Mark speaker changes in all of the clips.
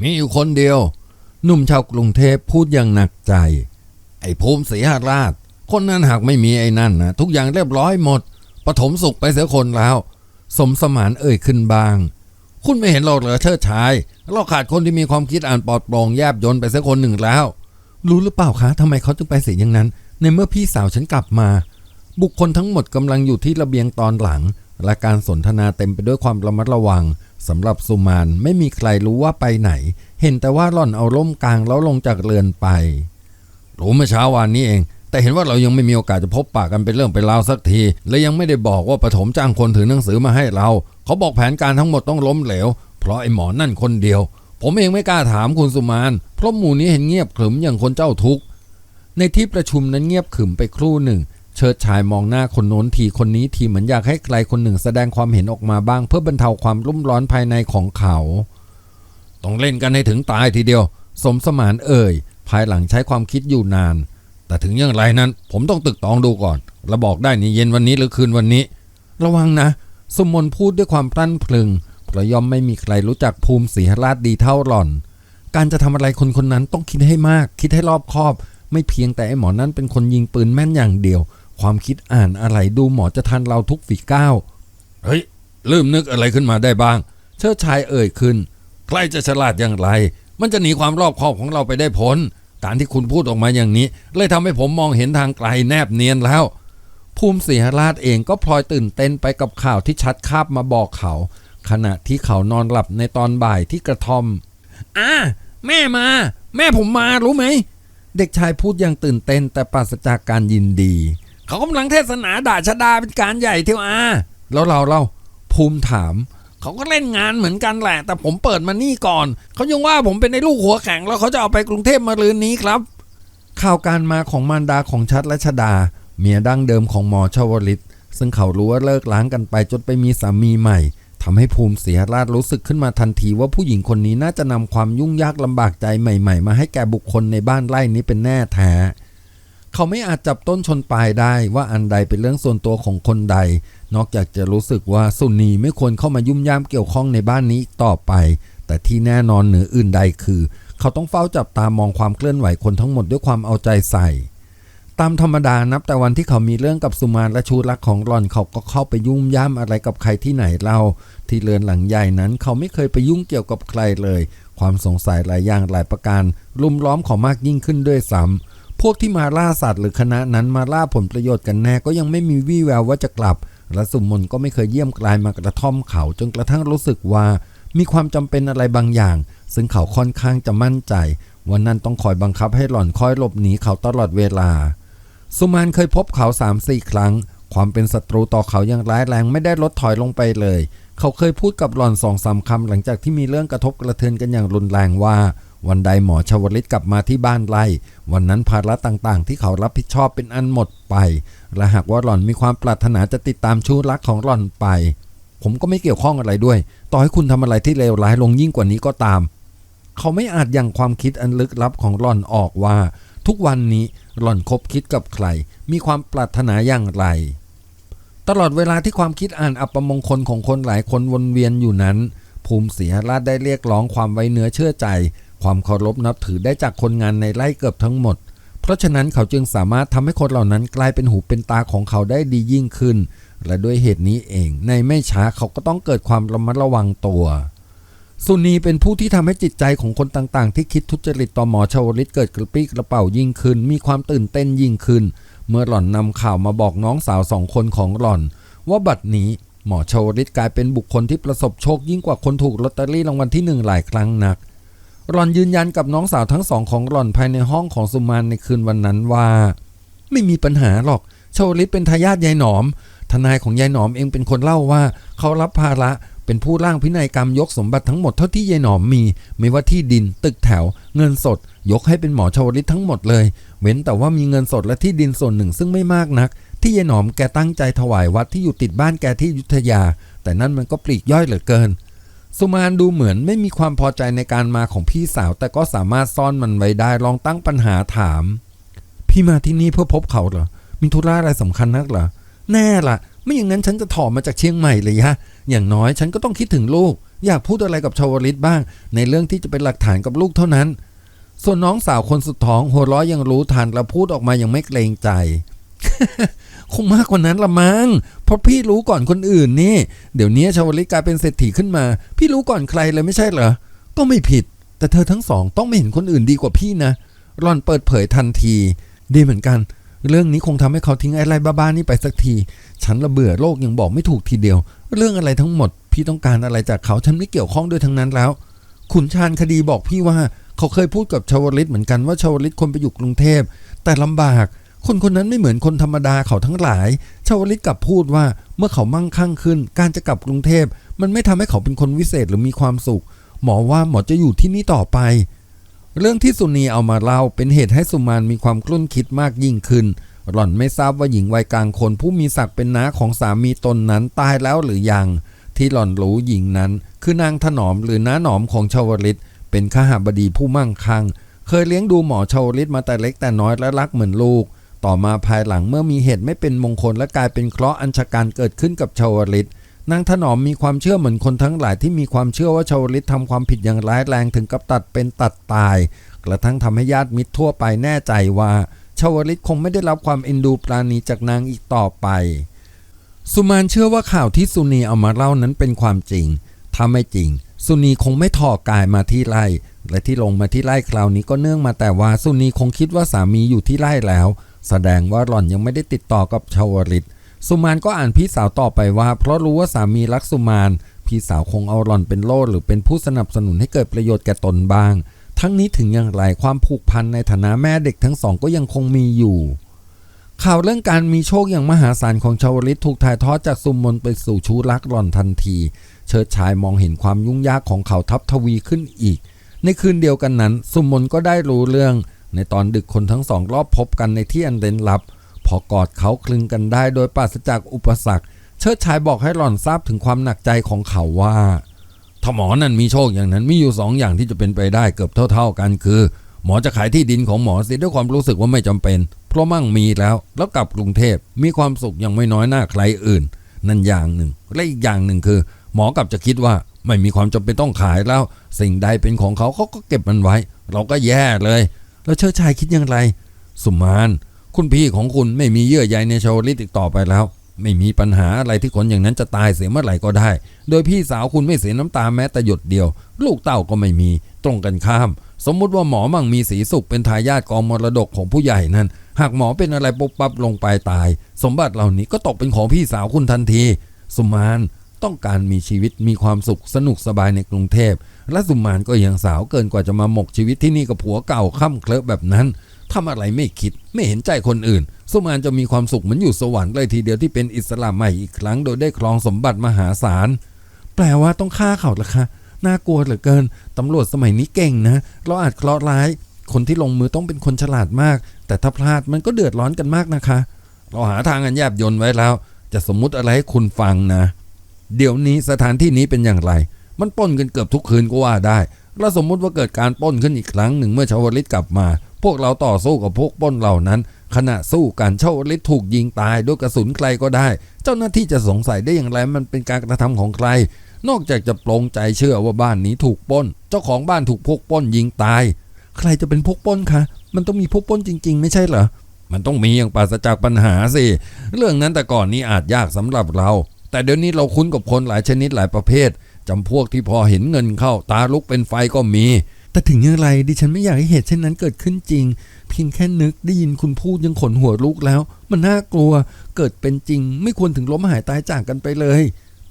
Speaker 1: มีอยู่คนเดียว หนุ่มชาวกรุงเทพพูดอย่างหนักใจ ไอ้ภูมิศรีหราช คนนั้นหากไม่มีไอ้นั่นนะทุกอย่างเรียบร้อยหมดปฐมสุขไปเสียคนแล้ว สมสมานเอ่ยขึ้นบาง คุณไม่เห็นเราเหรอเชิดชาย เราขาดคนที่มีความคิดอ่านปลอดโปร่งแยบยนต์ไปเสียคนหนึ่งแล้ว รู้หรือเปล่าคะทำไมเขาจึงไปเสียอย่างนั้น ในเมื่อพี่สาวฉันกลับมา บุคคลทั้งหมดกำลังอยู่ที่ระเบียงตอนหลัง และการสนทนาเต็มไปด้วยความระมัดระวังสำหรับสุมานไม่มีใครรู้ว่าไปไหน เห็นแต่ว่าหล่อนเอาร่มกลางแล้วลงจากเรือนไป รู้เมื่อเช้าวานนี้เอง แต่เห็นว่าเรายังไม่มีโอกาสจะพบปากกันเป็นเรื่องเป็นราวสักที และยังไม่ได้บอกว่าปฐมจ้างคนถือหนังสือมาให้เรา เขาบอกแผนการทั้งหมดต้องล้มเหลว เพราะไอ้หมอนั่นคนเดียว ผมเองไม่กล้าถามคุณสุมานเพราะหมู่นี้เห็นเงียบขรึมอย่างคนเจ้าทุกข์ในที่ประชุมนั้นเงียบขรึมไปครู่หนึ่ง เชิดชายมองหน้าคนโน้นทีคนนี้ทีเหมือนอยากให้ใครคนหนึ่งแสดงความเห็นออกมาบ้าง เพื่อบรรเทาความรุ่มร้อนภายในของเขา ต้องเล่นกันให้ถึงตายทีเดียว สมสมานเอ่ย ภายหลังใช้ความคิดอยู่นาน แต่ถึงอย่างไรนั้น ผมต้องตึกตองดูก่อนแล้วบอกได้นี่เย็นวันนี้หรือคืนวันนี้ ระวังนะ สมมนพูดด้วยความพลั่นพลึงเพราะย่อมไม่มีใครรู้จักภูมิศรีราชดีเท่าหล่อน การจะทำอะไรคนคนนั้นต้องคิดให้มาก คิดให้รอบคอบ ไม่เพียงแต่ไอ้หมอนั้นเป็นคนยิงปืนแม่นอย่างเดียว ความคิดอ่านอะไรดูหมอจะทันเราทุกฝีก้าวเฮ้ย ลืมนึกอะไรขึ้นมาได้บ้าง เชิดชายเอ่ยขึ้น ใครจะฉลาดอย่างไร มันจะหนีความรอบคอบของเราไปได้พ้นการที่คุณพูดออกมาอย่างนี้ เลยทำให้ผมมองเห็นทางไกลแนบเนียนแล้ว ภูมิศรีราชเองก็พลอยตื่นเต้นไปกับข่าวที่ชัดคาบมาบอกเขา ขณะที่เขานอนหลับในตอนบ่ายที่กระท่อมอ่าแม่มา แม่ผมมารู้ไหม เด็กชายพูดอย่างตื่นเต้นแต่ปราศจากการยินดี เขากำลังเทศนาด่าชะดาเป็นการใหญ่เที่ยวอาแล้วเราเราภูมิถามเขาก็เล่นงานเหมือนกันแหละ แต่ผมเปิดมานี่ก่อน เขายังว่าผมเป็นในลูกหัวแข็งแล้วเขาจะเอาไปกรุงเทพมาลืนนี้ครับ ข่าวการมาของมารดาของชัดและชดา เมียดั้งเดิมของหมอชวลิต ซึ่งเขารู้ว่าเลิกล้างกันไปจนไปมีสามีใหม่ทำให้ภูมิเสียราชรู้สึกขึ้นมาทันทีว่าผู้หญิงคนนี้น่าจะนำความยุ่งยากลำบากใจใหม่ ๆ มาให้แก่บุคคลในบ้านไร่นี้เป็นแน่แท้ เขาไม่อาจจับต้นชนปลายได้ว่าอันใดเป็นเรื่องส่วนตัวของคนใด นอกจากจะรู้สึกว่าสุนีไม่ควรเข้ามายุ่มย่ามเกี่ยวข้องในบ้านนี้ต่อไป แต่ที่แน่นอนเหนืออื่นใดคือ เขาต้องเฝ้าจับตามองความเคลื่อนไหวคนทั้งหมดด้วยความเอาใจใส่ ตามธรรมดานับแต่วันที่เขามีเรื่องกับสุมานและชูรักของหล่อนเขาก็เข้าไปยุ่มย่ามอะไรกับใครที่ไหนเล่าที่เรือนหลังใหญ่นั้น เขาไม่เคยไปยุ่งเกี่ยวกับใครเลย ความสงสัยหลายอย่างหลายประการลุมล้อมเขามากยิ่งขึ้นด้วยซ้ำ พวกที่มาล่าสัตว์หรือคณะนั้นมาล่าผลประโยชน์กันแน่ก็ยังไม่มีวี่แววว่าจะกลับและสุมนก็ไม่เคยเยี่ยมกลายมากระท่อมเขา จนกระทั่งรู้สึกว่ามีความจำเป็นอะไรบางอย่าง ซึ่งเขาค่อนข้างจะมั่นใจวันนั้นต้องคอยบังคับให้หล่อนคอยหลบหนีเขาตลอดเวลา สุมานเคยพบเขาสามสี่ครั้ง ความเป็นศัตรูต่อเขายังร้ายแรงไม่ได้ลดถอยลงไปเลย เขาเคยพูดกับหล่อนสองสามคำหลังจากที่มีเรื่องกระทบกระเทือนกันอย่างรุนแรงว่า วันใดหมอชวลิตกลับมาที่บ้านไร่วันนั้นภาระต่างๆ ที่เขารับผิดชอบเป็นอันหมดไปและหากว่าหล่อนมีความปรารถนาจะติดตามชู้รักของหล่อนไป ผมก็ไม่เกี่ยวข้องอะไรด้วย ต่อให้คุณทำอะไรที่เลวร้ายลงยิ่งกว่านี้ก็ตาม เขาไม่อาจยังความคิดอันลึกลับของหล่อนออกว่า ทุกวันนี้หล่อนคบคิดกับใคร มีความปรารถนาอย่างไร ตลอดเวลาที่ความคิดอ่านอัปมงคลของคนหลายคนวนเวียนอยู่นั้น ภูมิศรีหราชได้เรียกร้องความไว้เนื้อเชื่อใจ ความเคารพนับถือได้จากคนงานในไร่เกือบทั้งหมด เพราะฉะนั้นเขาจึงสามารถทำให้คนเหล่านั้นกลายเป็นหูเป็นตาของเขาได้ดียิ่งขึ้น และด้วยเหตุนี้เอง ในไม่ช้าเขาก็ต้องเกิดความระมัดระวังตัวสุนีเป็นผู้ที่ทำให้จิตใจของคนต่างๆ ที่คิดทุจริตต่อหมอชาวลิตเกิดกระปี้กระเป๋ายิ่งขึ้น มีความตื่นเต้นยิ่งขึ้น เมื่อหล่อนนำข่าวมาบอกน้องสาวสองคนของหล่อน ว่าบัดนี้หมอชาวลิตกลายเป็นบุคคลที่ประสบโชคยิ่งกว่าคนถูกลอตเตอรี่รางวัลที่หนึ่งหลายครั้งนัก หลอนยืนยันกับน้องสาวทั้งสองของหลอนภายในห้องของสุมานในคืนวันนั้นว่า ไม่มีปัญหาหรอกโชลิตเป็นทายาทยายหนอม ทนายของยายหนอมเองเป็นคนเล่าว่า เขารับภาระเป็นผู้ร่างพินัยกรรมยกสมบัติทั้งหมดเท่าที่ยายหนอมมี ไม่ว่าที่ดิน ตึกแถว เงินสด ยกให้เป็นหมอชาวลิตทั้งหมดเลย เว้นแต่ว่ามีเงินสดและที่ดินส่วนหนึ่งซึ่งไม่มากนัก ที่ยายหนอมแกตั้งใจถวายวัดที่อยู่ติดบ้านแกที่ยุทธยา แต่นั่นมันก็ปลีกย่อยเหลือเกิน สุมานดูเหมือนไม่มีความพอใจในการมาของพี่สาว แต่ก็สามารถซ่อนมันไว้ได้ลองตั้งปัญหาถาม พี่มาที่นี่เพื่อพบเขาเหรอ มีธุระอะไรสำคัญนักเหรอแน่ล่ะ ไม่อย่างนั้นฉันจะถอมาจากเชียงใหม่เลยฮะ อย่างน้อยฉันก็ต้องคิดถึงลูก อยากพูดอะไรกับชาวลิตบ้าง ในเรื่องที่จะเป็นหลักฐานกับลูกเท่านั้น ส่วนน้องสาวคนสุดท้องหัวเราะยังรู้ทันและพูดออกมายังไม่เกรงใจ คงมากกว่านั้นละมั้งเพราะพี่รู้ก่อนคนอื่นนี่ เดี๋ยวนี้ชาวลิตกลายเป็นเศรษฐีขึ้นมา พี่รู้ก่อนใครเลยไม่ใช่เหรอ ก็ไม่ผิด แต่เธอทั้งสองต้องไม่เห็นคนอื่นดีกว่าพี่นะรอนเปิดเผยทันที ดีเหมือนกัน เรื่องนี้คงทำให้เขาทิ้งไอ้ไรบ้าๆนี่ไปสักที ฉันระเบื่อโลกยังบอกไม่ถูกทีเดียว เรื่องอะไรทั้งหมด พี่ต้องการอะไรจากเขาฉันไม่เกี่ยวข้องด้วยทั้งนั้นแล้ว ขุนชาญคดีบอกพี่ว่าเขาเคยพูดกับชาวลิตเหมือนกันว่าชาวลิตคนไปอยู่กรุงเทพ แต่ลำบาก คนคนนั้นไม่เหมือนคนธรรมดาเขาทั้งหลาย ชาวลิตกลับพูดว่าเมื่อเขามั่งคั่งขึ้น การจะกลับกรุงเทพ มันไม่ทำให้เขาเป็นคนวิเศษหรือมีความสุข หมอว่าหมอจะอยู่ที่นี่ต่อไป เรื่องที่สุนีเอามาเล่าเป็นเหตุให้สุมานมีความกลุ้นคิดมากยิ่งขึ้น หล่อนไม่ทราบว่าหญิงวัยกลางคนผู้มีศักดิ์เป็นน้าของสามีตนนั้นตายแล้วหรือยัง ที่หล่อนรู้หญิงนั้น คือนางถนอมหรือน้าหนอมของชาวลิตเป็นข้าหบดีผู้มั่งคั่งเคยเลี้ยงดูหมอชาวลิตมาแต่เล็กแต่น้อยและรักเหมือนลูก ต่อมาภายหลังเมื่อมีเหตุไม่เป็นมงคลและกลายเป็นเคราะห์อัญชการเกิดขึ้นกับชาวลิตนางถนอมมีความเชื่อเหมือนคนทั้งหลายที่มีความเชื่อว่าชาวลิตทำความผิดอย่างร้ายแรงถึงกับตัดเป็นตัดตาย กระทั่งทำให้ญาติมิตรทั่วไปแน่ใจว่าชาวลิตคงไม่ได้รับความเอ็นดูปราณีจากนางอีกต่อไป สุมานเชื่อว่าข่าวที่สุนีเอามาเล่านั้นเป็นความจริง ถ้าไม่จริง สุนีคงไม่ถอกายมาที่ไร่และที่ลงมาที่ไร่คราวนี้ก็เนื่องมาแต่ว่าสุนีคงคิดว่าสามีอยู่ที่ไร่แล้ว แสดงว่าหล่อนยังไม่ได้ติดต่อกับชาวลิตสุมานก็อ่านพี่สาวต่อไปว่า เพราะรู้ว่าสามีรักสุมาน พี่สาวคงเอาหล่อนเป็นโล่หรือเป็นผู้สนับสนุนให้เกิดประโยชน์แก่ตนบ้าง ทั้งนี้ถึงอย่างไรความผูกพันในฐานะแม่เด็กทั้งสองก็ยังคงมีอยู่ ข่าวเรื่องการมีโชคอย่างมหาศาลของชาวลิตถูกถ่ายทอดจากสุมนไปสู่ชูรักหล่อนทันที เชิดชายมองเห็นความยุ่งยากของเขาทับทวีขึ้นอีก ในคืนเดียวกันนั้น สุมนก็ได้รู้เรื่อง ในตอนดึกคนทั้งสองรอบพบกันในที่อันเร้นลับ พอกอดเขาคลึงกันได้โดยปราศจากอุปสรรค เชิดชายบอกให้หล่อนทราบถึงความหนักใจของเขาว่าถ้าหมอนั่นมีโชคอย่างนั้นมีอยู่สองอย่างที่จะเป็นไปได้เกือบเท่า ๆกันคือ หมอจะขายที่ดินของหมอเสียด้วยความรู้สึกว่าไม่จำเป็น เพราะมั่งมีแล้ว แล้วกลับกรุงเทพมีความสุขยังไม่น้อยหน้าใครอื่น นั่นอย่างหนึ่ง และอีกอย่างหนึ่งคือ หมอกลับจะคิดว่าไม่มีความจำเป็นต้องขายแล้ว สิ่งใดเป็นของเขาเขาก็เก็บมันไว้ เราก็แย่เลย แล้วเชิดชายคิดอย่างไร สุมาน คุณพี่ของคุณไม่มีเยื่อใยในชาวลิตอีกต่อไปแล้ว ไม่มีปัญหาอะไรที่คนอย่างนั้นจะตายเสียเมื่อไหร่ก็ได้ โดยพี่สาวคุณไม่เสียน้ำตาแม้แต่หยดเดียว ลูกเต้าก็ไม่มี ตรงกันข้าม สมมุติว่าหมอมั่งมีสีสุขเป็นทายาทกองมรดกของผู้ใหญ่นั้น หากหมอเป็นอะไรปุ๊บปั๊บลงไปตาย สมบัติเหล่านี้ก็ตกเป็นของพี่สาวคุณทันที สุมานต้องการมีชีวิตมีความสุขสนุกสบายในกรุงเทพ และสุมานก็ยังสาวเกินกว่าจะมาหมกชีวิตที่นี่กับผัวเก่าค่ำเคลอะแบบนั้นทำอะไรไม่คิดไม่เห็นใจคนอื่น สุมานจะมีความสุขเหมือนอยู่สวรรค์เลยทีเดียวที่เป็นอิสลามใหม่อีกครั้งโดยได้ครองสมบัติมหาศาล แปลว่าต้องฆ่าเขาละคะน่ากลัวเหลือเกิน ตำรวจสมัยนี้เก่งนะ เราอาจเคราะห์ร้าย คนที่ลงมือต้องเป็นคนฉลาดมาก แต่ถ้าพลาดมันก็เดือดร้อนกันมากนะคะ เราหาทางอันแยบยนต์ไว้แล้ว จะสมมุติอะไรให้คุณฟังนะ เดี๋ยวนี้สถานที่นี้เป็นอย่างไร มันป้นกันเกือบทุกคืนก็ว่าได้แล้วสมมุติว่าเกิดการป้นขึ้นอีกครั้งหนึ่งเมื่อชาวลิตกลับมา พวกเราต่อสู้กับพวกป้นเหล่านั้น ขณะสู้กันชาวลิตถูกยิงตายด้วยกระสุนใครก็ได้ เจ้าหน้าที่จะสงสัยได้อย่างไรมันเป็นการกระทำของใคร นอกจากจะปลงใจเชื่อว่าบ้านนี้ถูกป้น เจ้าของบ้านถูกพวกป้นยิงตาย ใครจะเป็นพวกป้นคะ มันต้องมีพวกป้นจริง ๆ ไม่ใช่เหรอมันต้องมีอย่างปราศจากปัญหาสิเรื่องนั้นแต่ก่อนนี้อาจยากสำหรับเรา แต่เดี๋ยวนี้เราคุ้นกับคนหลายชนิดหลายประเภท จำพวกที่พอเห็นเงินเข้าตาลุกเป็นไฟก็มี แต่ถึงอย่างไรดิฉันไม่อยากให้เหตุเช่นนั้นเกิดขึ้นจริง เพียงแค่นึกได้ยินคุณพูดยังขนหัวลุกแล้ว มันน่ากลัวเกิดเป็นจริง ไม่ควรถึงล้มหายตายจากกันไปเลย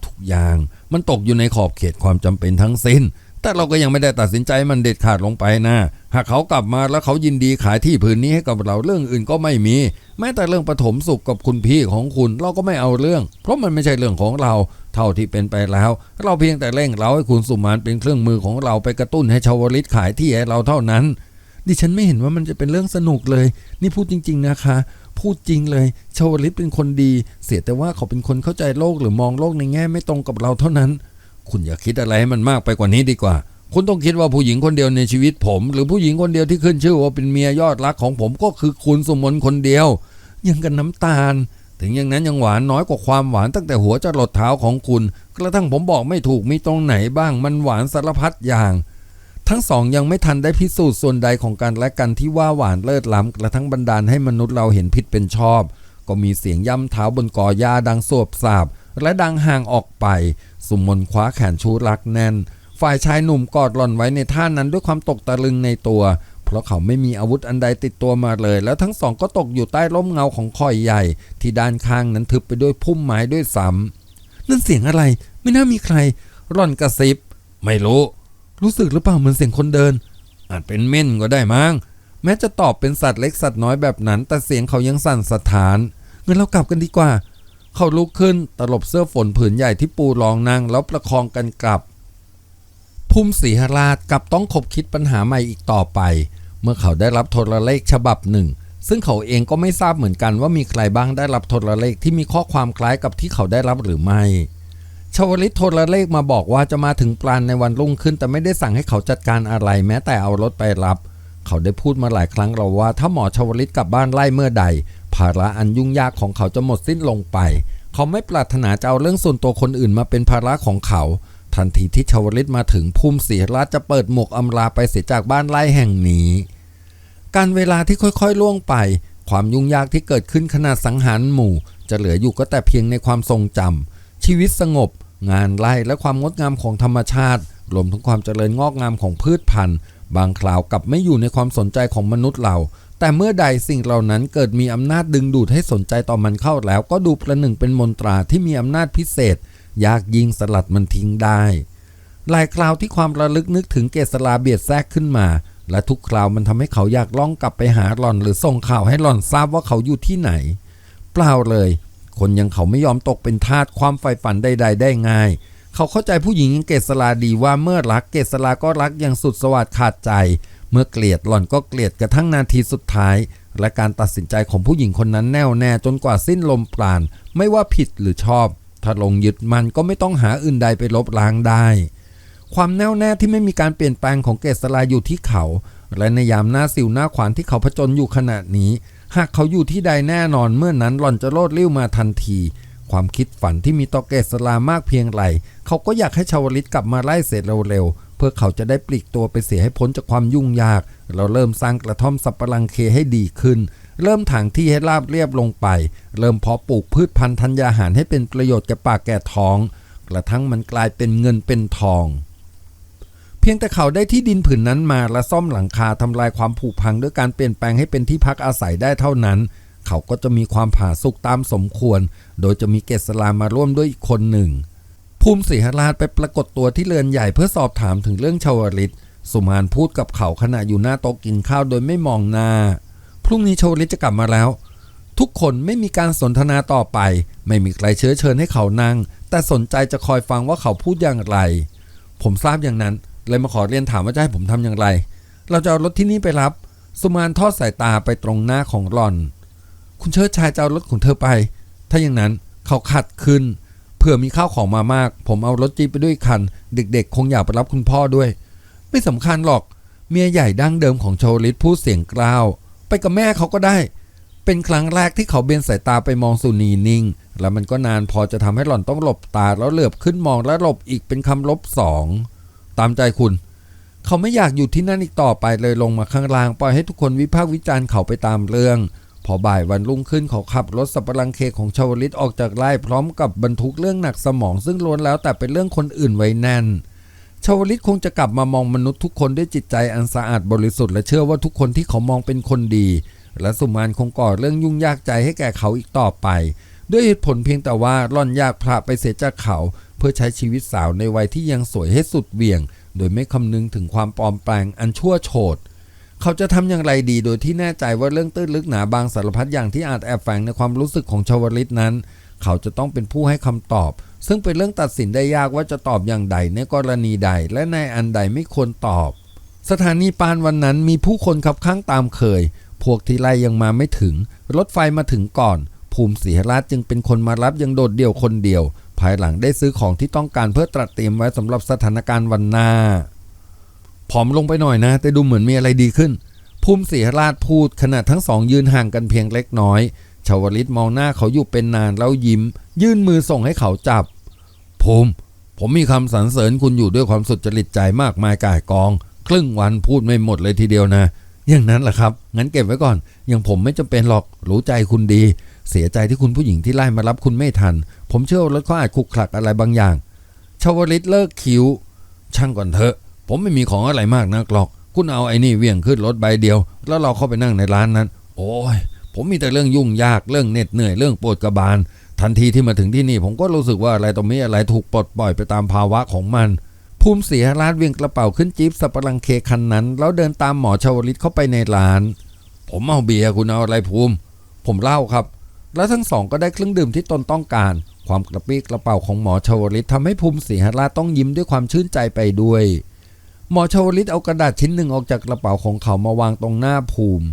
Speaker 1: ทุกอย่างมันตกอยู่ในขอบเขตความจำเป็นทั้งสิ้น แต่เราก็ยังไม่ได้ตัดสินใจมันเด็ดขาดลงไปนะ หากเขากลับมาแล้วเขายินดีขายที่ผืนนี้ให้กับเราเรื่องอื่นก็ไม่มี แม้แต่เรื่องปฐมสุขกับคุณพี่ของคุณเราก็ไม่เอาเรื่อง เพราะมันไม่ใช่เรื่องของเรา เท่าที่เป็นไปแล้ว เราเพียงแต่เร่งเราให้คุณสุมานเป็นเครื่องมือของเราไปกระตุ้นให้ชาวลิตขายที่ให้เราเท่านั้น ดิฉันไม่เห็นว่ามันจะเป็นเรื่องสนุกเลย นี่พูดจริง ๆนะคะ พูดจริงเลย ชาวลิตเป็นคนดี เสียแต่ว่าเขาเป็นคนเข้าใจโลกหรือมองโลกในแง่ไม่ตรงกับเราเท่านั้น คุณอย่าคิดอะไรให้มันมากไปกว่านี้ดีกว่า คุณต้องคิดว่าผู้หญิงคนเดียวในชีวิตผม หรือผู้หญิงคนเดียวที่ขึ้นชื่อว่าเป็นเมียยอดรักของผมก็คือคุณสมมนคนเดียว ยังกันน้ำตาล ถึงอย่างนั้นยังหวานน้อยกว่าความหวานตั้งแต่หัวจะหลดเท้าของคุณ กระทั่งผมบอกไม่ถูกมีตรงไหนบ้างมันหวานสารพัดอย่าง ทั้งสองยังไม่ทันได้พิสูจน์ส่วนใดของกันและกันที่ว่าหวานเลิศล้ำกระทั่งบันดาลให้มนุษย์เราเห็นผิดเป็นชอบ ก็มีเสียงย่ำเท้าบนกอหญ้าดังสวบสาบและดังห่างออกไป สุมนคว้าแขนชูรักแน่น ฝ่ายชายหนุ่มกอดหล่อนไว้ในท่านั้นด้วยความตกตะลึงในตัว เพราะเขาไม่มีอาวุธอันใดติดตัวมาเลย แล้วทั้งสองก็ตกอยู่ใต้ร่มเงาของคอยใหญ่ ที่ด้านข้างนั้นทึบไปด้วยพุ่มไม้ด้วยซ้ำนั่นเสียงอะไร ไม่น่ามีใครร่อนกระซิบ ไม่รู้ รู้สึกหรือเปล่าเหมือนเสียงคนเดิน อาจเป็นเม่นก็ได้มั้งแม้จะตอบเป็นสัตว์เล็กสัตว์น้อยแบบนั้น แต่เสียงเขายังสั่นสะท้านเงินเรากลับกันดีกว่า เขาลุกขึ้นตลบเสื้อฝนผืนใหญ่ที่ปูรองนั่งแล้วประคองกันกลับภูมิศรีหราชกลับต้องคบคิดปัญหาใหม่อีกต่อไป เมื่อเขาได้รับโทรเลขฉบับหนึ่ง ซึ่งเขาเองก็ไม่ทราบเหมือนกันว่ามีใครบ้างได้รับโทรเลขที่มีข้อความคล้ายกับที่เขาได้รับหรือไม่ชาวลิตโทรเลขมาบอกว่าจะมาถึงปราณในวันรุ่งขึ้น แต่ไม่ได้สั่งให้เขาจัดการอะไร แม้แต่เอารถไปรับ เขาได้พูดมาหลายครั้งเราว่า ถ้าหมอชาวลิตกลับบ้านไล่เมื่อใด ภาระอันยุ่งยากของเขาจะหมดสิ้นลงไป เขาไม่ปรารถนาจะเอาเรื่องส่วนตัวคนอื่นมาเป็นภาระของเขา ทันทีที่ชาวลิตมาถึงภูมิศรีราชจะเปิดหมวกอำลาไปเสียจากบ้านไร่แห่งนี้ การเวลาที่ค่อยๆล่วงไป ความยุ่งยากที่เกิดขึ้นขณะสังหารหมู่ จะเหลืออยู่ก็แต่เพียงในความทรงจำชีวิตสงบ งานไร่และความงดงามของธรรมชาติรวมทั้งความเจริญงอกงามของพืชพันธุ์ บางคราวกลับไม่อยู่ในความสนใจของมนุษย์เราแต่เมื่อใดสิ่งเหล่านั้นเกิดมีอำนาจดึงดูดให้สนใจต่อมันเข้าแล้ว ก็ดูประหนึ่งเป็นมนตราที่มีอำนาจพิเศษ ยากยิงสลัดมันทิ้งได้หลายคราวที่ความระลึกนึกถึงเกษราเบียดแทรกขึ้นมา และทุกคราวมันทำให้เขาอยากล่องกลับไปหาหล่อน หรือส่งข่าวให้หล่อนทราบว่าเขาอยู่ที่ไหน เปล่าเลย คนยังเขาไม่ยอมตกเป็นทาสความใฝ่ฝันใด ๆ ได้ง่าย เขาเข้าใจผู้หญิงอย่างเกษราดีว่าเมื่อรักเกษราก็รักอย่างสุดสวัสดขาดใจ เมื่อเกลียดหล่อนก็เกลียดกระทั่งนาทีสุดท้าย และการตัดสินใจของผู้หญิงคนนั้นแน่วแน่จนกว่าสิ้นลมปราณ ไม่ว่าผิดหรือชอบ ถ้าลงยึดมันก็ไม่ต้องหาอื่นใดไปลบล้างได้ ความแน่วแน่ที่ไม่มีการเปลี่ยนแปลงของเกษราอยู่ที่เขา และในยามหน้าสิวหน้าขวานที่เขาผจญอยู่ขณะนี้ หากเขาอยู่ที่ใดแน่นอนเมื่อนนั้นหล่อนจะโลดเลี้ยวมาทันที ความคิดฝันที่มีต่อเกษรามากเพียงไรเขาก็อยากให้ชาวลิตกลับมาไล่เสร็จเร็วๆ เพื่อเขาจะได้ปลีกตัวไปเสียให้พ้นจากความยุ่งยาก เราเริ่มสร้างกระท่อมสับปะรังเคให้ดีขึ้น เริ่มถางที่ให้ราบเรียบลงไป เริ่มเพาะปลูกพืชพันธุ์ธัญญาหารให้เป็นประโยชน์แก่ปากแก่ท้อง กระทั่งมันกลายเป็นเงินเป็นทอง เพียงแต่เขาได้ที่ดินผืนนั้นมาและซ่อมหลังคาทำลายความผุพังด้วยการเปลี่ยนแปลงให้เป็นที่พักอาศัยได้เท่านั้น เขาก็จะมีความผาสุกตามสมควร โดยจะมีเกษรามาร่วมด้วยอีกคนหนึ่ง ภูมิศรีหราชไปปรากฏตัวที่เรือนใหญ่เพื่อสอบถามถึงเรื่องชาวลิตสุมานพูดกับเขาขณะอยู่หน้าโต๊ะกินข้าวโดยไม่มองหน้า พรุ่งนี้ชาวลิตจะกลับมาแล้ว ทุกคนไม่มีการสนทนาต่อไป ไม่มีใครเชื้อเชิญให้เขานั่ง แต่สนใจจะคอยฟังว่าเขาพูดอย่างไร ผมทราบอย่างนั้น เลยมาขอเรียนถามว่าจะให้ผมทำอย่างไร เราจะเอารถที่นี่ไปรับ สุมานทอดสายตาไปตรงหน้าของหลอน คุณเชิดชายจะเอารถของเธอไป ถ้าอย่างนั้นเขาขัดขึ้น เผื่อมีข้าวของมามาก ผมเอารถจีบไปด้วยคัน เด็กๆ คงอยากไปรับคุณพ่อด้วย ไม่สำคัญหรอก เมียใหญ่ดั้งเดิมของโชลิตพูดเสียงกล้าว ไปกับแม่เขาก็ได้ เป็นครั้งแรกที่เขาเบนสายตาไปมองสุนีนิ่ง แล้วมันก็นานพอจะทำให้หล่อนต้องหลบตาแล้วเหลือบขึ้นมองและหลบอีกเป็นคำลบสองตามใจคุณ เขาไม่อยากอยู่ที่นั่นอีกต่อไปเลยลงมาข้างล่างปล่อยให้ทุกคนวิพากษ์วิจารณ์เขาไปตามเรื่อง พอบ่ายวันรุ่งขึ้นเขาขับรถสับปะรังเคของชาวลิตออกจากไร่พร้อมกับบรรทุกเรื่องหนักสมองซึ่งล้วนแล้วแต่เป็นเรื่องคนอื่นไว้แน่นชาวลิตคงจะกลับมามองมนุษย์ทุกคนด้วยจิตใจอันสะอาดบริสุทธิ์และเชื่อว่าทุกคนที่เขามองเป็นคนดี และสุมานคงก่อเรื่องยุ่งยากใจให้แก่เขาอีกต่อไป ด้วยเหตุผลเพียงแต่ว่าร่อนยากพระไปเสียจากเขา เพื่อใช้ชีวิตสาวในวัยที่ยังสวยให้สุดเวี่ยง โดยไม่คำนึงถึงความปลอมแปลงอันชั่วโฉด เขาจะทำอย่างไรดีโดยที่แน่ใจว่าเรื่องตื้นลึกหนาบางสารพัดอย่างที่อาจแอบแฝงในความรู้สึกของชาวลิตนั้น เขาจะต้องเป็นผู้ให้คำตอบ ซึ่งเป็นเรื่องตัดสินได้ยากว่าจะตอบอย่างใดในกรณีใด และในอันใดไม่ควรตอบ สถานีปานวันนั้นมีผู้คนขับข้างตามเคย พวกทีไล่ยังมาไม่ถึง รถไฟมาถึงก่อน ภูมิศรีราชจึงเป็นคนมารับยังโดดเดี่ยวคนเดียว ภายหลังได้ซื้อของที่ต้องการเพื่อตรัสเตรียมไว้สำหรับสถานการณ์วันหน้า ผอมลงไปหน่อยนะ แต่ดูเหมือนมีอะไรดีขึ้น ภูมิศรีราชพูดขณะทั้งสองยืนห่างกันเพียงเล็กน้อย ชาวลิตมองหน้าเขาอยู่เป็นนานแล้วยิ้ม ยื่นมือส่งให้เขาจับ ภูมิ ผมมีคำสรรเสริญคุณอยู่ด้วยความสุดจริตใจมากมายก่ายกอง ครึ่งวันพูดไม่หมดเลยทีเดียวนะ อย่างนั้นแหละครับ งั้นเก็บไว้ก่อน อย่างผมไม่จำเป็นหรอก รู้ใจคุณดี เสียใจที่คุณผู้หญิงที่ไล่มารับคุณไม่ทัน ผมเชื่อว่ารถเขาอาจขลุกขลักอะไรบางอย่าง ชาวลิตเลิกคิ้ว ช่างก่อนเถอะ ผมไม่มีของอะไรมากนักหรอก คุณเอาไอ้นี่เวี่ยงขึ้นรถใบเดียว แล้วเราเข้าไปนั่งในร้านนั้น โอ้ย ผมมีแต่เรื่องยุ่งยาก เรื่องเหน็ดเหนื่อย เรื่องปวดกระบาล ทันทีที่มาถึงที่นี่ ผมก็รู้สึกว่าอะไรตรงนี้อะไรถูกปลดปล่อยไปตามภาวะของมัน ภูมิเสียราดเวียงกระเป๋าขึ้นจี๊ปสับปะรังเคคันนั้น แล้วเดินตามหมอชาวลิตเข้าไปในร้าน ผมเอาเบียร์คุณเอาอะไรภูมิ ผมเล้าครับ แล้วทั้งสองก็ได้เครื่องดื่มที่ตนต้องการความกระปี้กระเป๋าของหมอชาวลิตทำให้ภูมิศรีหราชต้องยิ้มด้วยความชื่นใจไปด้วย หมอชาวลิตเอากระดาษชิ้นหนึ่งออกจากกระเป๋าของเขามาวางตรงหน้าภูมิ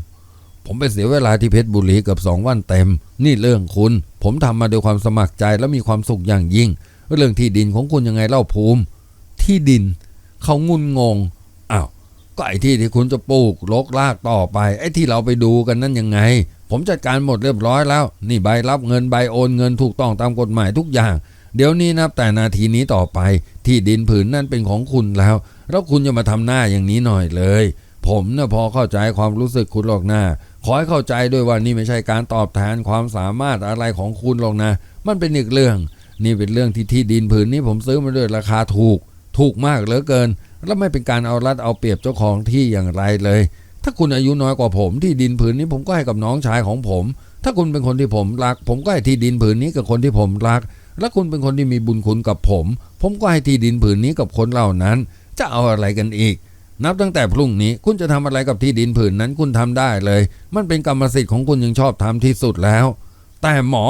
Speaker 1: ผมไปเสียเวลาที่เพชรบุรีเกือบสองวันเต็ม นี่เรื่องคุณ ผมทำมาด้วยความสมัครใจและมีความสุขอย่างยิ่ง เรื่องที่ดินของคุณยังไงเล่าภูมิ ที่ดิน เขางุนงงอ้าวก็ไอ้ที่ที่คุณจะปลูกลกลากต่อไป ไอ้ที่เราไปดูกันนั่นยังไง ผมจัดการหมดเรียบร้อยแล้ว นี่ใบรับเงินใบโอนเงินถูกต้องตามกฎหมายทุกอย่าง เดี๋ยวนี้นับแต่นาทีนี้ต่อไป ที่ดินผืนนั่นเป็นของคุณแล้ว แล้วคุณจะมาทำหน้าอย่างนี้หน่อยเลย ผมเนี่ยพอเข้าใจความรู้สึกคุณหรอกนะขอให้เข้าใจด้วยว่านี่ไม่ใช่การตอบแทนความสามารถอะไรของคุณหรอกนะ มันเป็นอีกเรื่อง นี่เป็นเรื่องที่ที่ดินผืนนี้ผมซื้อมาด้วยราคาถูก ถูกมากเหลือเกิน แล้วไม่เป็นการเอารัดเอาเปรียบเจ้าของที่อย่างไรเลย ถ้าคุณอายุน้อยกว่าผมที่ดินผืนนี้ผมก็ให้กับน้องชายของผม ถ้าคุณเป็นคนที่ผมรัก ผมก็ให้ที่ดินผืนนี้กับคนที่ผมรัก และคุณเป็นคนที่มีบุญคุณกับผม ผมก็ให้ที่ดินผืนนี้กับคนเหล่านั้น จะเอาอะไรกันอีก นับตั้งแต่พรุ่งนี้คุณจะทำอะไรกับที่ดินผืนนั้นคุณทำได้เลย มันเป็นกรรมสิทธิ์ของคุณยังชอบทำที่สุดแล้ว แต่หมอ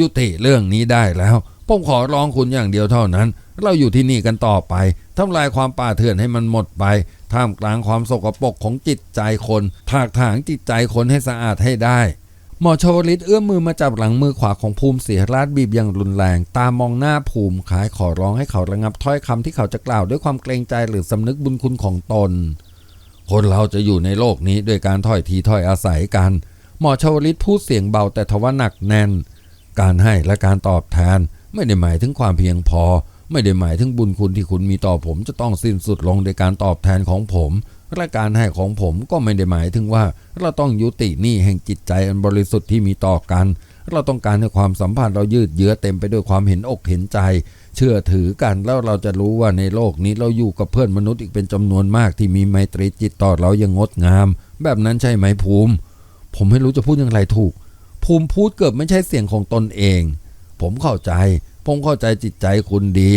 Speaker 1: ยุติเรื่องนี้ได้แล้วผมขอร้องคุณอย่างเดียวเท่านั้น เราอยู่ที่นี่กันต่อไปทำลายความป่าเถื่อนให้มันหมดไป ท่ามกลางความสกปรกของจิตใจคน ถากถางจิตใจคนให้สะอาดให้ได้ หมอชวลิตเอื้อมมือมาจับหลังมือขวาของภูมิเสียราชบีบอย่างรุนแรง ตามองหน้าภูมิขายขอร้องให้เขาระงับถ้อยคำที่เขาจะกล่าวด้วยความเกรงใจหรือสำนึกบุญคุณของตน คนเราจะอยู่ในโลกนี้ด้วยการถ้อยทีถ้อยอาศัยกัน หมอชวลิตพูดเสียงเบาแต่ทว่าหนักแน่น การให้และการตอบแทน ไม่ได้หมายถึงความเพียงพอ ไม่ได้หมายถึงบุญคุณที่คุณมีต่อผมจะต้องสิ้นสุดลงในการตอบแทนของผม และการให้ของผมก็ไม่ได้หมายถึงว่า เราต้องยุติหนี้แห่งจิตใจอันบริสุทธิ์ที่มีต่อกัน เราต้องการให้ความสัมพันธ์เรายืดเยื้อเต็มไปด้วยความเห็นอกเห็นใจ เชื่อถือกันแล้วเราจะรู้ว่าในโลกนี้เราอยู่กับเพื่อนมนุษย์อีกเป็นจำนวนมากที่มีไมตรีจิตต่อเราอย่างงดงาม แบบนั้นใช่ไหมภูมิ ผมไม่รู้จะพูดอย่างไรถูก ภูมิพูดเกือบไม่ใช่เสียงของตนเอง ผมเข้าใจ ผมเข้าใจจิตใจคุณดี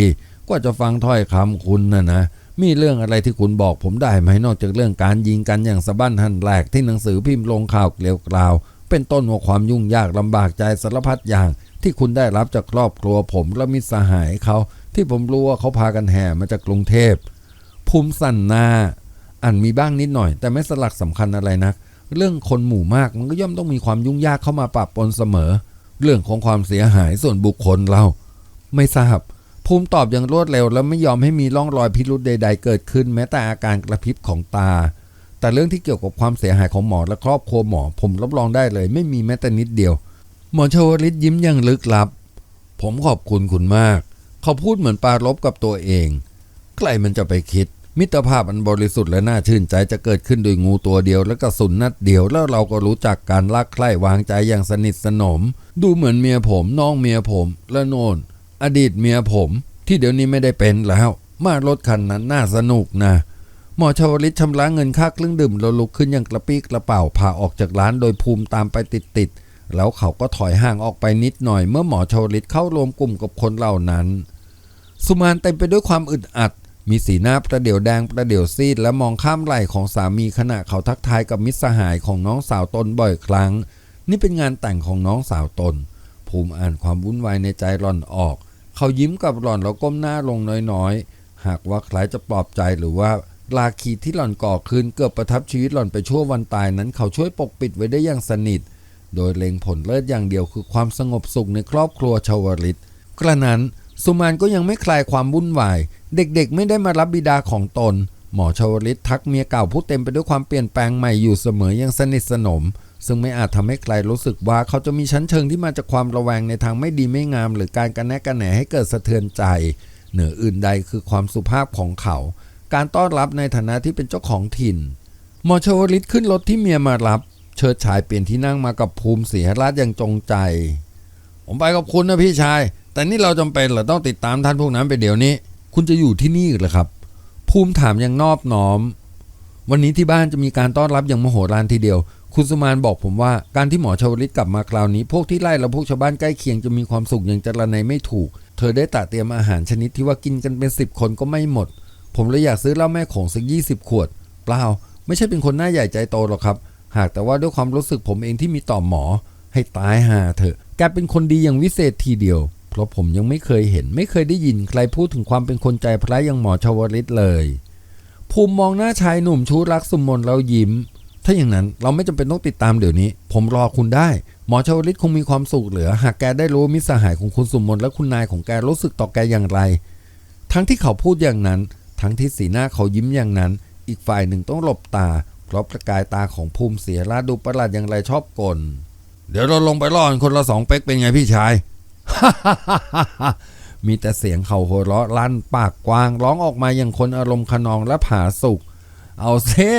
Speaker 1: กว่าจะฟังถ้อยคำคุณนะนะ มีเรื่องอะไรที่คุณบอกผมได้ไหมนอกจากเรื่องการยิงกันอย่างสะบั้นหันแหลกที่หนังสือพิมพ์ลงข่าวเกลียวกล่าว เป็นต้นว่าความยุ่งยากลำบากใจสารพัดอย่าง ที่คุณได้รับจากครอบครัวผมและมิตรสหายเขาที่ผมรู้ว่าเขาพากันแห่มาจากกรุงเทพภูมิสันนาอันมีบ้างนิดหน่อย แต่ไม่สลักสำคัญอะไรนัก เรื่องคนหมู่มากมันก็ย่อมต้องมีความยุ่งยากเข้ามาปะปนเสมอ เรื่องของความเสียหายส่วนบุคคลเรา ไม่ทราบ ภูมิตอบอย่างรวดเร็ว และไม่ยอมให้มีร่องรอยพิรุธใด ๆ เกิดขึ้น แม้แต่อาการกระพริบของตา แต่เรื่องที่เกี่ยวกับความเสียหายของหมอและครอบครัวหมอ ผมรับรองได้เลย ไม่มีแม้แต่นิดเดียว หมอชวลิตยิ้มอย่างลึกลับ ผมขอบคุณคุณมาก เขาพูดเหมือนปรารบกับตัวเอง ใครมันจะไปคิด มิตรภาพอันบริสุทธิ์และน่าชื่นใจจะเกิดขึ้นโดยงูตัวเดียว และกระสุนนัดเดียวแล้วเราก็รู้จักการรักใคร่วางใจอย่างสนิทสนม ดูเหมือนเมียผมน้องเมียผมและโนน อดีตเมียผม ที่เดี๋ยวนี้ไม่ได้เป็นแล้ว มารถคันนั้นน่าสนุกนะ หมอชาวลิตชำระเงินค่าเครื่องดื่มแล้วลุกขึ้นอย่างกระปี้กระเป๋าพาออกจากร้านโดยภูมิตามไปติดๆแล้วเขาก็ถอยห่างออกไปนิดหน่อย เมื่อหมอชาวลิตเข้ารวมกลุ่มกับคนเหล่านั้น สุมานเต็มไปด้วยความอึดอัดมีสีหน้าประเดี๋ยวแดงประเดี๋ยวซีดและมองข้ามไหล่ของสามีขณะเขาทักทายกับมิตรสหายของน้องสาวตนบ่อยครั้ง นี่เป็นงานแต่งของน้องสาวตน ภูมิอ่านความวุ่นวายในใจหล่อนออก เขายิ้มกับหล่อนแล้วก้มหน้าลงน้อยๆ หากว่าใครจะปลอบใจหรือว่าลาคีที่หล่อนก่อคืนเกือบประทับชีวิตหล่อนไปชั่ววันตายนั้น เขาช่วยปกปิดไว้ได้อย่างสนิท โดยเล็งผลเลิศอย่างเดียวคือความสงบสุขในครอบครัวชาวลิตกระนั้นสุมานก็ยังไม่คลายความวุ่นวาย เด็กๆ ไม่ได้มารับบิดาของตน หมอชาวลิตทักเมียเก่าผู้เต็มไปด้วยความเปลี่ยนแปลงใหม่อยู่เสมอย่างสนิทสนม ซึ่งไม่อาจทำให้ใครรู้สึกว่าเขาจะมีชั้นเชิงที่มาจากความระแวงในทางไม่ดีไม่งาม หรือการกันแนกกันแหนให้เกิดสะเทือนใจ เหนืออื่นใดคือความสุภาพของเขา การต้อนรับในฐานะที่เป็นเจ้าของถิ่นหมอชวลิตขึ้นรถที่เมียมารับ เชิดชายเปลี่ยนที่นั่งมากับภูมิเสียราชอย่างจงใจ ผมไปกับคุณนะพี่ชาย แต่นี่เราจำเป็นเหรอต้องติดตามท่านพวกนั้นไปเดี๋ยวนี้ คุณจะอยู่ที่นี่หรือครับ ภูมิถามอย่างนอบน้อม วันนี้ที่บ้านจะมีการต้อนรับอย่างมโหฬารทีเดียว คุณสุมานบอกผมว่าการที่หมอชวลิตกลับมาคราวนี้ พวกที่ไล่และพวกชาวบ้านใกล้เคียงจะมีความสุขอย่างจรนัยไม่ถูก เธอได้ตัดเตรียมอาหารชนิดที่ว่ากินกันเป็นสิบคนก็ไม่หมด ผมเลยอยากซื้อเหล้าแม่ของสักยี่สิบขวด เปล่า ไม่ใช่เป็นคนหน้าใหญ่ใจโตหรอกครับ หากแต่ว่าด้วยความรู้สึกผมเองที่มีต่อหมอ ให้ตายหาเถอะแกเป็นคนดีอย่างวิเศษทีเดียว เพราะผมยังไม่เคยเห็น ไม่เคยได้ยินใครพูดถึงความเป็นคนใจพระอย่างหมอชวลิตเลย ภูมิมองหน้าชายหนุ่มชูรักสมมนแล้วยิ้ม ถ้าอย่างนั้นเราไม่จำเป็นต้องติดตามเดี๋ยวนี้ ผมรอคุณได้ หมอชวลิตคงมีความสุขเหลือ หากแกได้รู้มิตรสหายของคุณสมมนและคุณนายของแกรู้สึกต่อแกอย่างไร ทั้งที่เขาพูดอย่างนั้น ทั้งที่สีหน้าเขายิ้มอย่างนั้น อีกฝ่ายหนึ่งต้องหลบตา เพราะประกายตาของภูมิเสียราดูประหลาดอย่างไรชอบกลเดี๋ยวเราลงไปล่อนคนละสองเป๊กเป็นไงพี่ชายมีแต่เสียงเขาหัวเราะลั่นปากกว้าง ร้องออกมาอย่างคนอารมณ์ขนองและผาสุก เอาเซ่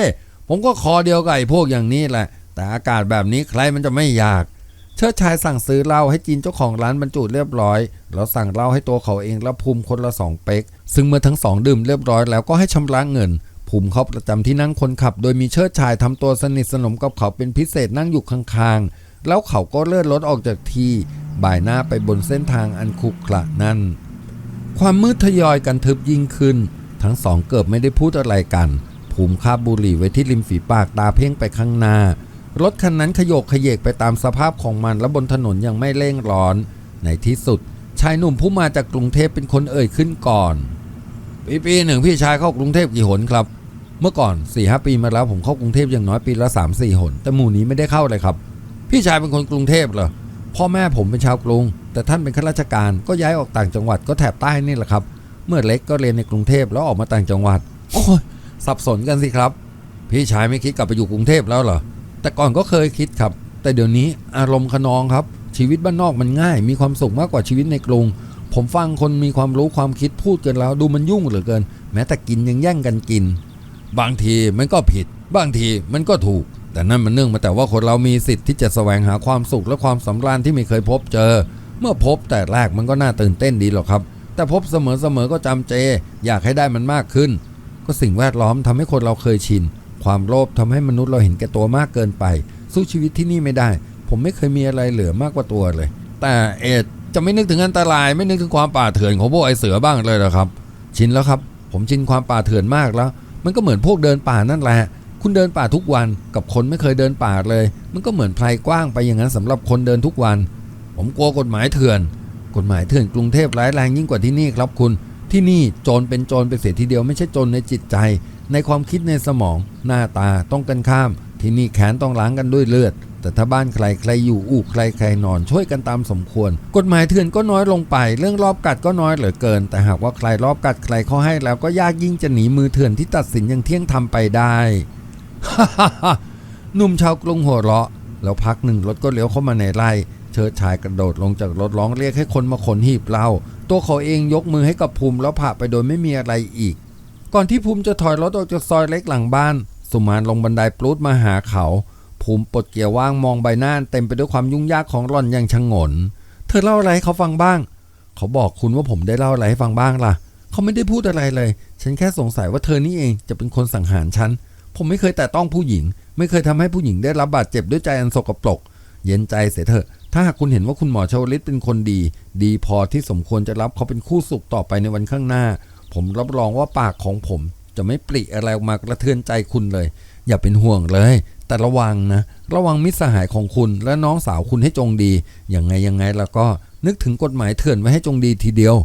Speaker 1: ผมก็คอเดียวกับไอ้พวกอย่างนี้แหละ แต่อากาศแบบนี้ใครมันจะไม่อยาก เชิดชายสั่งซื้อเหล้าให้จีนเจ้าของร้านบรรจุเรียบร้อย แล้วสั่งเหล้าให้ตัวเขาเองและภูมิคนละสองเป๊ก ซึ่งเมื่อทั้งสองดื่มเรียบร้อยแล้วก็ให้ชำระเงิน ภูมิเขาประจำที่นั่งคนขับ โดยมีเชิดชายทำตัวสนิทสนมกับเขาเป็นพิเศษนั่งอยู่ข้างๆ แล้วเขาก็เลื่อนรถออกจากที่ บ่ายหน้าไปบนเส้นทางอันขรุขระนั่น ความมืดทยอยกันทึบยิ่งขึ้น ทั้งสองเกิดไม่ได้พูดอะไรกัน ภูมิคาบบุหรี่ไว้ที่ริมฝีปากตาเพ่งไปข้างหน้ารถคันนั้นขยโยกขยเยกไปตามสภาพของมันและบนถนนยังไม่เร่งร้อน ในที่สุด ชายหนุ่มผู้มาจากกรุงเทพเป็นคนเอ่ยขึ้นก่อน ปีปีหนึ่งพี่ชายเข้ากรุงเทพกี่หนครับ เมื่อก่อน4ี่หปีมาแล้วผมเข้ากรุงเทพอย่างน้อยปีละ3ามสี่หน แต่หมู่นี้ไม่ได้เข้าเลยครับ พี่ชายเป็นคนกรุงเทพเหรอพ่อแม่ผมเป็นชาวกรุง แต่ท่านเป็นข้าราชการก็ย้ายออกต่างจังหวัดก็แถบใต้นี่แหละครับ เมื่อเล็กก็เรียนในกรุงเทพแล้วออกมาต่างจังหวัดโอ้ย สับสนกันสิครับ พี่ชายไม่คิดกลับไปอยู่กรุงเทพแล้วเหรอแต่ก่อนก็เคยคิดครับ แต่เดี๋ยวนี้อารมณ์ขนองครับ ชีวิตบ้านนอกมันง่าย มีความสุขมากกว่าชีวิตในกรุง ผมฟังคนมีความรู้ความคิดพูดกันแล้ว ดูมันยุ่งเหลือเกิน แม้แต่กินยังแย่งกันกิน บางทีมันก็ผิด บางทีมันก็ถูก แต่นั่นมันเนื่องมาแต่ว่าคนเรามีสิทธิ์ที่จะแสวงหาความสุขและความสำราญที่ไม่เคยพบเจอ เมื่อพบแต่แรกมันก็น่าตื่นเต้นดีหรอกครับ แต่พบเสมอๆก็จำเจ อยากให้ได้มันมากขึ้น ก็สิ่งแวดล้อมทำให้คนเราเคยชิน ความโลภทำให้มนุษย์เราเห็นแก่ตัวมากเกินไป สู้ชีวิตที่นี่ไม่ได้ ผมไม่เคยมีอะไรเหลือมากกว่าตัวเลย แต่เอ็ดจะไม่นึกถึงอันตราย ไม่นึกถึงความป่าเถื่อนของพวกไอเสือบ้างเลยเหรอครับ ชินแล้วครับ ผมชินความป่าเถื่อนมากแล้ว มันก็เหมือนพวกเดินป่านั่นแหละ คุณเดินป่าทุกวันกับคนไม่เคยเดินป่าเลย มันก็เหมือนไพรกว้างไปอย่างนั้นสำหรับคนเดินทุกวัน ผมกลัวกฎหมายเถื่อน กฎหมายเถื่อนกรุงเทพร้ายแรงยิ่งกว่าที่นี่ครับคุณ ที่นี่โจรเป็นโจรไปเสียทีเดียวไม่ใช่โจรในจิตใจ ในความคิดในสมอง หน้าตาต้องกันข้าม ที่นี่แขนต้องล้างกันด้วยเลือด แต่ถ้าบ้านใครใครอยู่อู่ใครใครนอนช่วยกันตามสมควร กฎหมายเถื่อนก็น้อยลงไป เรื่องรอบกัดก็น้อยเหลือเกิน แต่หากว่าใครรอบกัดใครเขาให้แล้วก็ยากยิ่งจะหนีมือเถื่อนที่ตัดสินอย่างเที่ยงทำไปได้หนุ่มชาวกรุงหัวเราะ แล้วพักหนึ่งรถก็เลี้ยวเข้ามาในไร่เชิดชายกระโดดลงจากรถร้องเรียกให้คนมาขนหีบเหล้า ตัวเขาเองยกมือให้กับภูมิแล้วผ่าไปโดยไม่มีอะไรอีก ก่อนที่ภูมิจะถอยรถออกจากซอยเล็กหลังบ้าน สุมานลงบันไดปลูดมาหาเขา ภูมิปลดเกียร์ว่างมองใบหน้าเต็มไปด้วยความยุ่งยากของหล่อนอย่างชงน เธอเล่าอะไรให้เขาฟังบ้าง เขาบอกคุณว่าผมได้เล่าอะไรให้ฟังบ้างล่ะ เขาไม่ได้พูดอะไรเลย ฉันแค่สงสัยว่าเธอนี่เองจะเป็นคนสังหารฉัน ผมไม่เคยแตะต้องผู้หญิง ไม่เคยทำให้ผู้หญิงได้รับบาดเจ็บด้วยใจอันสกปรก เย็นใจเสียเถอะ ถ้าหากคุณเห็นว่าคุณหมอชวลิตเป็นคนดี ดีพอที่สมควรจะรับเขาเป็นคู่สุขต่อไปในวันข้างหน้า ผมรับรองว่าปากของผม จะไม่ปริอะไรออกมากระเทือนใจคุณเลย อย่าเป็นห่วงเลย แต่ระวังนะ ระวังมิตรสหายของคุณและน้องสาวคุณให้จงดีอย่างไงยังไงแล้วก็นึกถึงกฎหมายเถื่อนไว้ให้จงดีทีเดียว